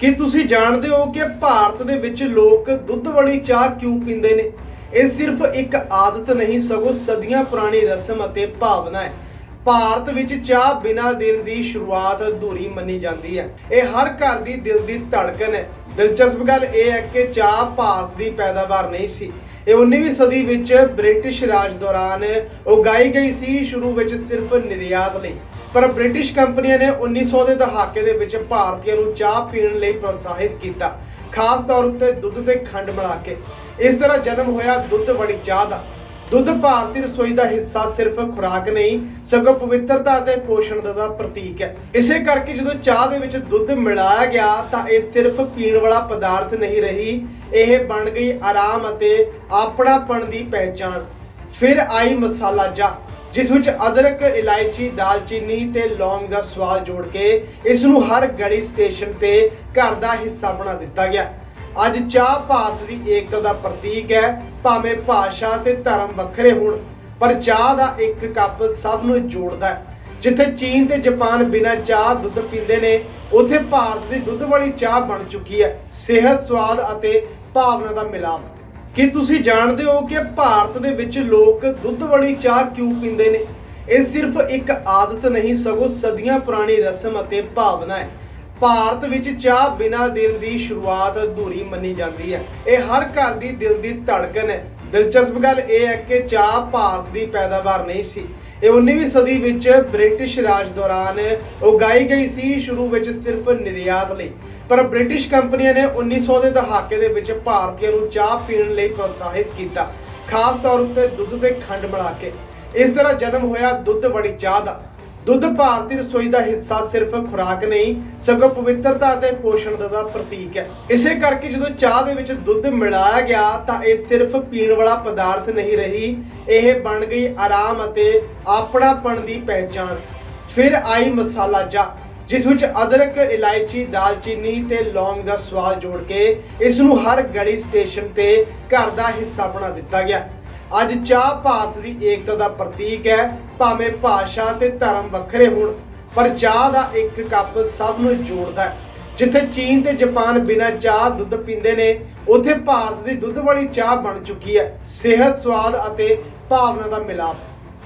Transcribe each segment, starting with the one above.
ਕੀ ਤੁਸੀਂ ਜਾਣਦੇ ਹੋ ਕਿ ਭਾਰਤ ਦੇ ਵਿੱਚ ਲੋਕ ਦੁੱਧ ਵਾਲੀ ਚਾਹ ਕਿਉਂ ਪੀਂਦੇ ਨੇ? ਇਹ ਸਿਰਫ ਇੱਕ ਆਦਤ ਨਹੀਂ, ਸਗੋਂ ਸਦੀਆਂ ਪੁਰਾਣੀ ਰਸਮ ਅਤੇ ਭਾਵਨਾ ਹੈ। ਭਾਰਤ ਵਿੱਚ ਚਾਹ ਬਿਨਾਂ ਦਿਨ ਦੀ ਸ਼ੁਰੂਆਤ ਅਧੂਰੀ ਮੰਨੀ ਜਾਂਦੀ ਹੈ। ਇਹ ਹਰ ਘਰ ਦੀ ਦਿਲ ਦੀ ਧੜਕਨ ਹੈ। ਦਿਲਚਸਪ ਗੱਲ ਇਹ ਹੈ ਕਿ ਚਾਹ ਭਾਰਤ ਦੀ ਪੈਦਾਵਾਰ ਨਹੀਂ ਸੀ। ਇਹ 19ਵੀਂ ਸਦੀ ਵਿੱਚ ਬ੍ਰਿਟਿਸ਼ ਰਾਜ ਦੌਰਾਨ ਉਗਾਈ ਗਈ ਸੀ, ਸ਼ੁਰੂ ਵਿੱਚ ਸਿਰਫ ਨਿਰਯਾਤ ਲਈ। ਪਰ ਬ੍ਰਿਟਿਸ਼ ਕੰਪਨੀਆਂ ਨੇ 1900 ਦੇ ਦਹਾਕੇ ਦੇ ਵਿੱਚ ਭਾਰਤੀਆਂ ਨੂੰ ਚਾਹ ਪੀਣ ਲਈ ਪ੍ਰੋਤਸਾਹਿਤ ਕੀਤਾ, ਖਾਸ ਤੌਰ ਉੱਤੇ ਦੁੱਧ ਤੇ ਖੰਡ ਮਿਲਾ ਕੇ। ਇਸ ਤਰ੍ਹਾਂ ਜਨਮ ਹੋਇਆ ਦੁੱਧ ਵਾਲੀ ਚਾਹ ਦਾ। ਦੁੱਧ ਭਾਰਤੀ ਰਸੋਈ ਦਾ ਹਿੱਸਾ ਸਿਰਫ ਖੁਰਾਕ ਨਹੀਂ, ਸਗੋਂ ਪਵਿੱਤਰਤਾ ਅਤੇ ਪੋਸ਼ਣ ਦਾ ਪ੍ਰਤੀਕ ਹੈ। ਇਸੇ ਕਰਕੇ ਜਦੋਂ ਚਾਹ ਦੇ ਵਿੱਚ ਦੁੱਧ ਮਿਲਾਇਆ ਗਿਆ, ਤਾਂ ਇਹ ਸਿਰਫ ਪੀਣ ਵਾਲਾ ਪਦਾਰਥ ਨਹੀਂ ਰਹੀ, ਇਹ ਬਣ ਗਈ ਆਰਾਮ ਅਤੇ ਆਪਣਾਪਣ ਦੀ ਪਹਿਚਾਣ। ਫਿਰ ਆਈ ਮਸਾਲਾ ਚਾਹ, ਜਿਸ ਵਿੱਚ ਅਦਰਕ, ਇਲਾਇਚੀ, ਦਾਲਚੀਨੀ ਤੇ ਲੌਂਗ ਦਾ ਸਵਾਦ ਜੋੜ ਕੇ ਇਸ ਨੂੰ ਹਰ ਗਲੀ ਸਟੇਸ਼ਨ ਤੇ ਘਰ ਦਾ ਹਿੱਸਾ ਬਣਾ ਦਿੱਤਾ ਗਿਆ। ਅੱਜ ਚਾਹ ਭਾਰਤ ਦੀ ਏਕਤਾ ਦਾ ਪ੍ਰਤੀਕ ਹੈ। ਭਾਵੇਂ ਭਾਸ਼ਾ ਤੇ ਧਰਮ ਵੱਖਰੇ ਹੋਣ, ਪਰ ਚਾਹ ਦਾ ਇੱਕ ਕੱਪ ਸਭ ਨੂੰ ਜੋੜਦਾ ਹੈ। ਜਿੱਥੇ ਚੀਨ ਤੇ ਜਾਪਾਨ ਬਿਨਾਂ ਚਾਹ ਦੁੱਧ ਪੀਂਦੇ ਨੇ, ਉੱਥੇ ਭਾਰਤ ਦੀ ਦੁੱਧ ਵਾਲੀ ਚਾਹ ਬਣ ਚੁੱਕੀ ਹੈ। ਸਿਹਤ, ਸਵਾਦ ਅਤੇ ਭਾਵਨਾ ਦਾ ਮਿਲਾਪ। ਕੀ ਤੁਸੀਂ ਜਾਣਦੇ ਹੋ ਕਿ ਭਾਰਤ ਦੇ ਵਿੱਚ ਲੋਕ ਦੁੱਧ ਵਾਲੀ ਚਾਹ ਕਿਉਂ ਪੀਂਦੇ ਨੇ? ਇਹ ਸਿਰਫ ਇੱਕ ਆਦਤ ਨਹੀਂ, ਸਗੋਂ ਸਦੀਆਂ ਪੁਰਾਣੀ ਰਸਮ ਅਤੇ ਭਾਵਨਾ ਹੈ। ਭਾਰਤ ਵਿੱਚ ਚਾਹ ਬਿਨਾਂ ਦਿਨ ਦੀ ਸ਼ੁਰੂਆਤ ਅਧੂਰੀ ਮੰਨੀ ਜਾਂਦੀ ਹੈ। ਇਹ ਹਰ ਘਰ ਦੀ ਦਿਲ ਦੀ ਧੜਕਨ ਹੈ। ਦਿਲਚਸਪ ਗੱਲ ਇਹ ਹੈ ਕਿ ਚਾਹ ਭਾਰਤ ਦੀ ਪੈਦਾਵਾਰ ਨਹੀਂ ਸੀ। ਇਹ 19ਵੀਂ ਸਦੀ ਵਿੱਚ ਬ੍ਰਿਟਿਸ਼ ਰਾਜ ਦੌਰਾਨ ਉਗਾਈ ਗਈ ਸੀ, ਸ਼ੁਰੂ ਵਿੱਚ ਸਿਰਫ ਨਿਰਯਾਤ ਲਈ। ਪਰ ਬ੍ਰਿਟਿਸ਼ ਕੰਪਨੀਆਂ ਨੇ 1900 ਦੇ ਦਹਾਕੇ ਦੇ ਵਿੱਚ ਭਾਰਤੀਆਂ ਨੂੰ ਚਾਹ ਪੀਣ ਲਈ ਪ੍ਰੋਤਸਾਹਿਤ ਕੀਤਾ, ਖਾਸ ਤੌਰ ਉੱਤੇ ਦੁੱਧ ਤੇ ਖੰਡ ਮਿਲਾ ਕੇ। ਇਸ ਤਰ੍ਹਾਂ ਜਨਮ ਹੋਇਆ ਦੁੱਧ ਵਾਲੀ ਚਾਹ ਦਾ। ਦੁੱਧ ਭਾਰਤੀ ਰਸੋਈ ਦਾ ਹਿੱਸਾ ਸਿਰਫ ਖੁਰਾਕ ਨਹੀਂ, ਸਗੋਂ ਪਵਿੱਤਰਤਾ ਅਤੇ ਪੋਸ਼ਣ ਦਾ ਪ੍ਰਤੀਕ ਹੈ। ਇਸੇ ਕਰਕੇ ਜਦੋਂ ਚਾਹ ਦੇ ਵਿੱਚ ਦੁੱਧ ਮਿਲਾਇਆ ਗਿਆ, ਤਾਂ ਇਹ ਸਿਰਫ ਪੀਣ ਵਾਲਾ ਪਦਾਰਥ ਨਹੀਂ ਰਹੀ, ਇਹ ਬਣ ਗਈ ਆਰਾਮ ਅਤੇ ਆਪਣਾਪਣ ਦੀ ਪਹਿਚਾਣ। ਫਿਰ ਆਈ ਮਸਾਲਾ ਚਾਹ, ਜਿਸ ਵਿੱਚ ਅਦਰਕ, ਇਲਾਇਚੀ, ਦਾਲਚੀਨੀ ਤੇ ਲੌਂਗ ਦਾ ਸਵਾਦ ਜੋੜ ਕੇ ਇਸ ਨੂੰ ਹਰ ਗਲੀ ਸਟੇਸ਼ਨ ਤੇ ਘਰ ਦਾ ਹਿੱਸਾ ਬਣਾ ਦਿੱਤਾ ਗਿਆ। ਅੱਜ ਚਾਹ ਭਾਰਤ ਦੀ ਏਕਤਾ ਦਾ ਪ੍ਰਤੀਕ ਹੈ, ਭਾਵੇਂ ਭਾਸ਼ਾ ਤੇ ਧਰਮ ਵੱਖਰੇ ਹੋਣ, ਪਰ ਚਾਹ ਦਾ ਇੱਕ ਕੱਪ ਸਭ ਨੂੰ ਜੋੜਦਾ ਹੈ। ਜਿੱਥੇ ਚੀਨ ਤੇ ਜਾਪਾਨ ਬਿਨਾਂ ਚਾਹ ਦੁੱਧ ਪੀਂਦੇ ਨੇ, ਉੱਥੇ ਭਾਰਤ ਦੀ ਦੁੱਧ ਵਾਲੀ ਚਾਹ ਬਣ ਚੁੱਕੀ ਹੈ। ਸਿਹਤ, ਸਵਾਦ ਅਤੇ ਭਾਵਨਾ ਦਾ ਮਿਲਾਪ।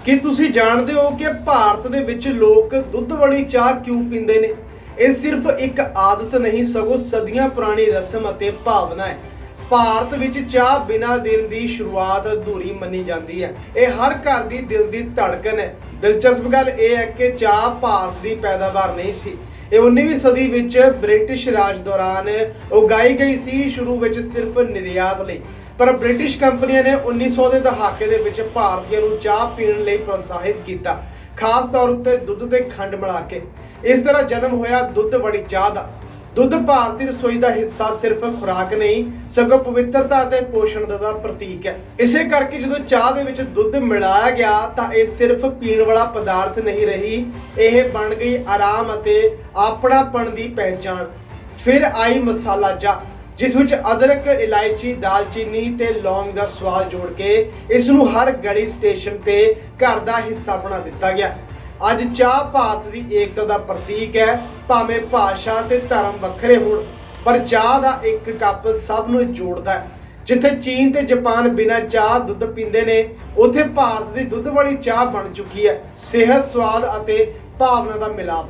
ਕੀ ਤੁਸੀਂ ਜਾਣਦੇ ਹੋ ਕਿ ਭਾਰਤ ਦੇ ਵਿੱਚ ਲੋਕ ਦੁੱਧ ਵਾਲੀ ਚਾਹ ਕਿਉਂ ਪੀਂਦੇ ਨੇ? ਇਹ ਸਿਰਫ ਇੱਕ ਆਦਤ ਨਹੀਂ, ਸਗੋਂ ਸਦੀਆਂ ਪੁਰਾਣੀ ਰਸਮ ਅਤੇ ਭਾਵਨਾ ਹੈ। ਭਾਰਤ ਵਿੱਚ ਚਾਹ ਬਿਨਾਂ ਦਿਨ ਦੀ ਸ਼ੁਰੂਆਤ ਅਧੂਰੀ ਮੰਨੀ ਜਾਂਦੀ ਹੈ। ਇਹ ਹਰ ਘਰ ਦੀ ਦਿਲ ਦੀ ਧੜਕਨ ਹੈ। ਦਿਲਚਸਪ ਗੱਲ ਇਹ ਹੈ ਕਿ ਚਾਹ ਭਾਰਤ ਦੀ ਪੈਦਾਵਾਰ ਨਹੀਂ ਸੀ। ਇਹ 19ਵੀਂ ਸਦੀ ਵਿੱਚ ਬ੍ਰਿਟਿਸ਼ ਰਾਜ ਦੌਰਾਨ ਉਗਾਈ ਗਈ ਸੀ, ਸ਼ੁਰੂ ਵਿੱਚ ਸਿਰਫ ਨਿਰਯਾਤ ਲਈ। ਪਰ ਬ੍ਰਿਟਿਸ਼ ਕੰਪਨੀਆਂ ਨੇ 1900 ਦੇ ਦਹਾਕੇ ਦੇ ਵਿੱਚ ਭਾਰਤੀਆਂ ਨੂੰ ਚਾਹ ਪੀਣ ਲਈ ਪ੍ਰੋਤਸਾਹਿਤ ਕੀਤਾ, ਖਾਸ ਤੌਰ ਉੱਤੇ ਦੁੱਧ ਤੇ ਖੰਡ ਮਿਲਾ ਕੇ। ਇਸ ਤਰ੍ਹਾਂ ਜਨਮ ਹੋਇਆ ਦੁੱਧ ਵਾਲੀ ਚਾਹ ਦਾ। ਦੁੱਧ ਭਾਰਤੀ ਰਸੋਈ ਦਾ ਹਿੱਸਾ ਸਿਰਫ ਖੁਰਾਕ ਨਹੀਂ, ਸਗੋਂ ਪਵਿੱਤਰਤਾ ਅਤੇ ਪੋਸ਼ਣ ਦਾ ਪ੍ਰਤੀਕ ਹੈ। ਇਸੇ ਕਰਕੇ ਜਦੋਂ ਚਾਹ ਦੇ ਵਿੱਚ ਦੁੱਧ ਮਿਲਾਇਆ ਗਿਆ, ਤਾਂ ਇਹ ਸਿਰਫ ਪੀਣ ਵਾਲਾ ਪਦਾਰਥ ਨਹੀਂ ਰਹੀ, ਇਹ ਬਣ ਗਈ ਆਰਾਮ ਅਤੇ ਆਪਣਾਪਣ ਦੀ ਪਹਿਚਾਣ। ਫਿਰ ਆਈ ਮਸਾਲਾ ਚਾਹ, ਜਿਸ ਵਿੱਚ ਅਦਰਕ, ਇਲਾਇਚੀ, ਦਾਲਚੀਨੀ ਤੇ ਲੌਂਗ ਦਾ ਸਵਾਦ ਜੋੜ ਕੇ ਇਸ ਨੂੰ ਹਰ ਗਲੀ ਸਟੇਸ਼ਨ ਤੇ ਘਰ ਦਾ ਹਿੱਸਾ ਬਣਾ ਦਿੱਤਾ ਗਿਆ। ਅੱਜ ਚਾਹ ਭਾਰਤ ਦੀ ਏਕਤਾ ਦਾ ਪ੍ਰਤੀਕ ਹੈ, ਭਾਵੇਂ ਭਾਸ਼ਾ ਤੇ ਧਰਮ ਵੱਖਰੇ ਹੋਣ, ਪਰ ਚਾਹ ਦਾ ਇੱਕ ਕੱਪ ਸਭ ਨੂੰ ਜੋੜਦਾ ਹੈ। ਜਿੱਥੇ ਚੀਨ ਤੇ ਜਾਪਾਨ ਬਿਨਾਂ ਚਾਹ ਦੁੱਧ ਪੀਂਦੇ ਨੇ, ਉੱਥੇ ਭਾਰਤ ਦੀ ਦੁੱਧ ਵਾਲੀ ਚਾਹ ਬਣ ਚੁੱਕੀ ਹੈ। ਸਿਹਤ, ਸਵਾਦ ਅਤੇ ਭਾਵਨਾ ਦਾ ਮਿਲਾਪ।